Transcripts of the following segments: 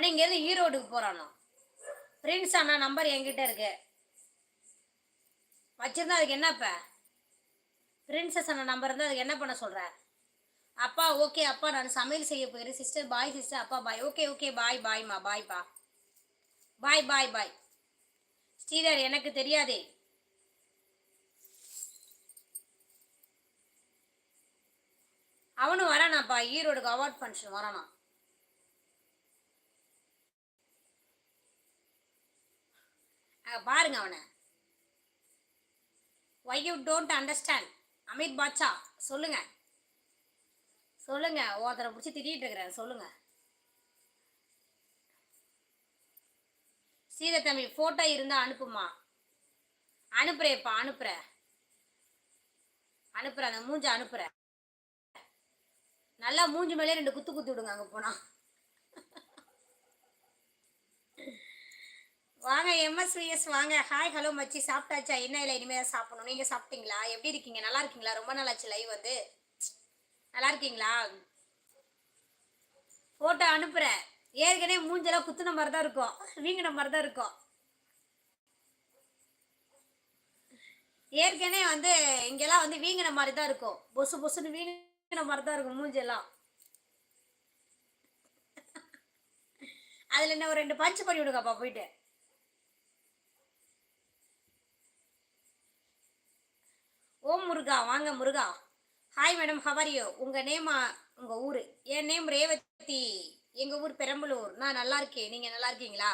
ஆனால் இங்கேருந்து ஈரோடுக்கு போறானோ? பிரின்ஸ் அண்ணா நம்பர் என்கிட்ட இருக்கு. வச்சிருந்தா அதுக்கு என்ன இப்போ? பிரின்சஸ் அண்ணா நம்பர் இருந்தால் அதுக்கு என்ன பண்ண சொல்கிற அப்பா ஓகே அப்பா நான் சமையல் செய்ய போயிரு. சிஸ்டர் பாய் சிஸ்டர் அப்பா பாய் ஓகே ஓகே பாய் பாய்மா பாய்ப்பா பாய் பாய் பாய் ஸ்ரீதர் எனக்கு தெரியாதே. அவனும் வரானாப்பா. ஈரோடுக்கு அவார்ட் ஃபங்க்ஷன் வரானா பாருங்க அவனை. Why you don't understand Amit Batcha சொல்லுங்க. சொல்லுங்க ஒருத்தரை பிடிச்சி திட்டிகிட்டு இருக்கிறேன் சொல்லுங்க. சீத தம்பி ஃபோட்டோ இருந்தால் அனுப்புமா அனுப்புறேப்பா அனுப்புகிறேன் அனுப்புகிறேன் அந்த மூஞ்ச அனுப்புகிறேன் நல்லா மூஞ்சி மேலே ரெண்டு குத்து குத்து விடுங்க அங்கே போனா. வாங்க எம்எஸ்விஎஸ் வாங்க. ஹாய் ஹலோ மச்சி. சாப்பிட்டாச்சா? என்ன இல்லை இனிமேல் தான் சாப்பிடணும். நீங்கள் சாப்பிட்டீங்களா? எப்படி இருக்கீங்க? நல்லா இருக்கீங்களா? ரொம்ப நாளாச்சு லைவ் வந்து. நல்லா இருக்கீங்களா? ஃபோட்டோ அனுப்புகிறேன் ஏற்கனவே மூஞ்செல்லாம் குத்துன மாதிரி தான் இருக்கும். வீங்கின மாதிரி தான் இருக்கும். ஏற்கனவே வந்து இங்கெல்லாம் வந்து வீங்கின மாதிரி தான் இருக்கும். பொசு பொசுன்னு வீங்கின மாதிரி தான் இருக்கும் மூஞ்செல்லாம். அதில் என்ன ஒரு ரெண்டு பஞ்சு பண்ணி விடுங்கப்பா போயிட்டு. முருகா வாங்க முருகா. ஹாய் மேடம் ஹவரியோ உங்கள் நேமா உங்கள் ஊர்? என் நேம் ரேவதி. எங்கள் ஊர் பெரம்பலூர். நான் நல்லா இருக்கேன். நீங்கள் நல்லா இருக்கீங்களா?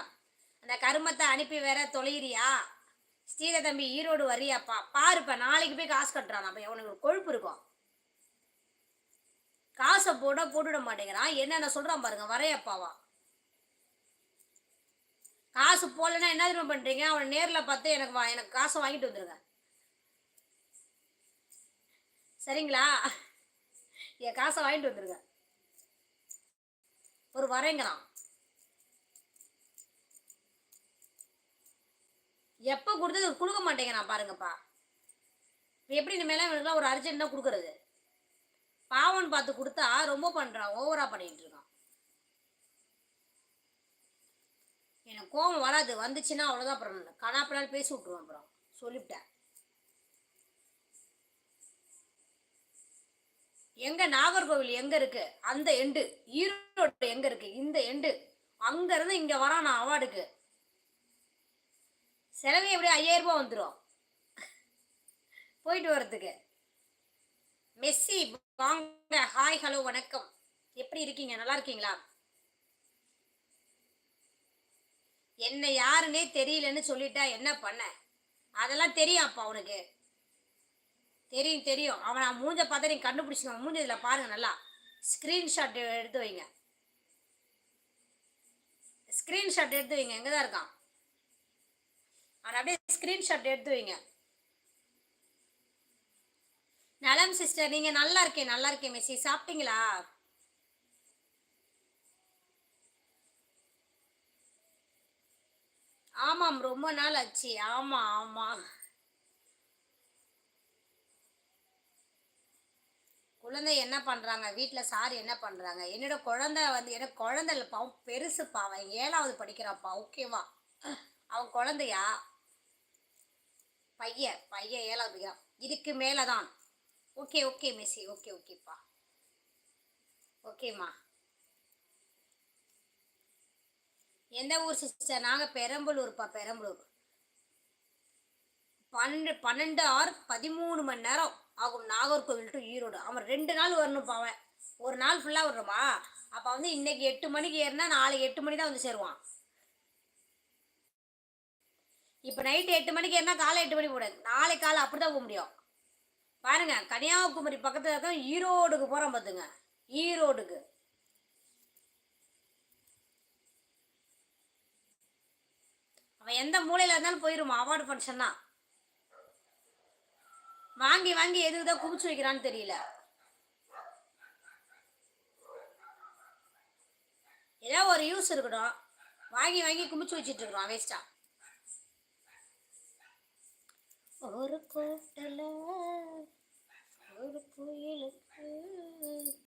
அந்த கருமத்தை அனுப்பி வேற தொலைகிறியா ஸ்ரீத தம்பி ஈரோடு வரியாப்பா பாருப்பா நாளைக்கு போய் காசு கட்டுறான் அப்போ. அவனுக்கு ஒரு கொழுப்பு இருக்கும். காசை போட போட்டுவிட மாட்டேங்கிறான். என்னென்ன சொல்கிறான் பாருங்க வரையப்பாவா. காசு போடலன்னா என்ன திரும்ப பண்ணுறீங்க அவனை நேரில் பார்த்து எனக்கு வா எனக்கு காசை வாங்கிட்டு வந்துருங்க. சரிங்களா? என் காசை வாங்கிட்டு வந்துருங்க. ஒரு வரேங்கிறான். எப்போ கொடுத்தது கொடுக்க மாட்டேங்கிறான் பாருங்கப்பா. எப்படி இந்த மேலே இவனுக்குலாம் ஒரு அர்ஜென்ட்னா கொடுக்குறது? பாவன் பார்த்து கொடுத்தா ரொம்ப பண்ணுறான் ஓவராக பண்ணிட்டு இருக்கான். எனக்கு கோவம் வராது வந்துச்சுன்னா அவ்வளோதான் அப்புறம் கனாப்பினால் பேசி விட்ருவேன் அப்புறம். சொல்லிவிட்டேன். எங்க நாகர்கோவில் எங்க இருக்கு? அந்த எண்டு ஈரோடு எங்க இருக்கு? இந்த எண்டு அங்க இருந்து இங்க வரான் நான் அவார்டுக்கு. செலவு எப்படி ஐயாயிரம் ரூபாய் வந்துடும் போயிட்டு வர்றதுக்கு. மெஸ்ஸி வாங்க. ஹாய் ஹலோ வணக்கம். எப்படி இருக்கீங்க? நல்லா இருக்கீங்களா? என்ன யாருன்னே தெரியலன்னு சொல்லிட்டா என்ன பண்ண? அதெல்லாம் தெரியும் அப்பா அவனுக்கு தெரியும் தெரியும். அவன் மூஞ்ச பார்த்தா நீங்க கண்டுபிடிச்சிக்கோங்க. மூஞ்ச இதில் பாருங்க நல்லா. ஸ்க்ரீன்ஷாட் எடுத்து வைங்க. ஸ்க்ரீன்ஷாட் எடுத்து வைங்க. எங்கே தான் இருக்கான்? அவன் அப்படியே ஸ்க்ரீன்ஷாட் எடுத்து வைங்க. நலம் சிஸ்டர் நீங்க நல்லா இருக்கேன் நல்லா இருக்கேன் மெஸ்ஸி. சாப்பிட்டீங்களா? ஆமாம் ரொம்ப நாள் ஆச்சு. ஆமா ஆமா. குழந்தை என்ன பண்ணுறாங்க வீட்டில் சார் என்ன பண்ணுறாங்க என்னோட குழந்தை வந்து எனக்கு குழந்தை இல்லை பாவம். பெருசுப்பா அவன் ஏழாவது படிக்கிறாப்பா ஓகேவா? அவன் குழந்தையா? பையன் பையன் ஏழாவது படிக்கிறான். இதுக்கு மேலே தான் ஓகே ஓகே மெஸ்ஸி. ஓகே ஓகேப்பா. ஓகேம்மா. எந்த ஊர் சிஸ்டர் நாங்கள் பெரம்பலூர்ப்பா பெரம்பலூர். பன்னெண்டு பன்னெண்டு ஆறு பதிமூணு மணி நேரம். ஆகும் நாகர்கோவில் டு ஈரோடு. அவன் ரெண்டு நாள் வரணும்ப்பா அவன். ஒரு நாள் ஃபுல்லாக வரணுமா? அப்போ வந்து இன்னைக்கு எட்டு மணிக்கு ஏறினா நாளைக்கு எட்டு மணி தான் வந்து சேருவான். இப்போ நைட்டு எட்டு மணிக்கு ஏறினா காலை எட்டு மணி போடாது. நாளை காலை அப்படி தான் போக முடியும். பாருங்க கன்னியாகுமரி பக்கத்தில் தான் ஈரோடுக்கு போகிறோம் பார்த்துங்க ஈரோடுக்கு. அவன் எந்த மூலையில் இருந்தாலும் போயிடுமா அவார்டு ஃபங்க்ஷன்னா வாங்கி வாங்கி எதுக்கு தான் குமிச்சு வைக்கிறான்னு தெரியல. ஏதோ ஒரு யூஸ் இருக்கட்டும். வாங்கி வாங்கி குமிச்சு வச்சுட்டு இருக்கிறோம் வேஸ்டா ஒரு கோட்டல ஒரு குயிலுக்கு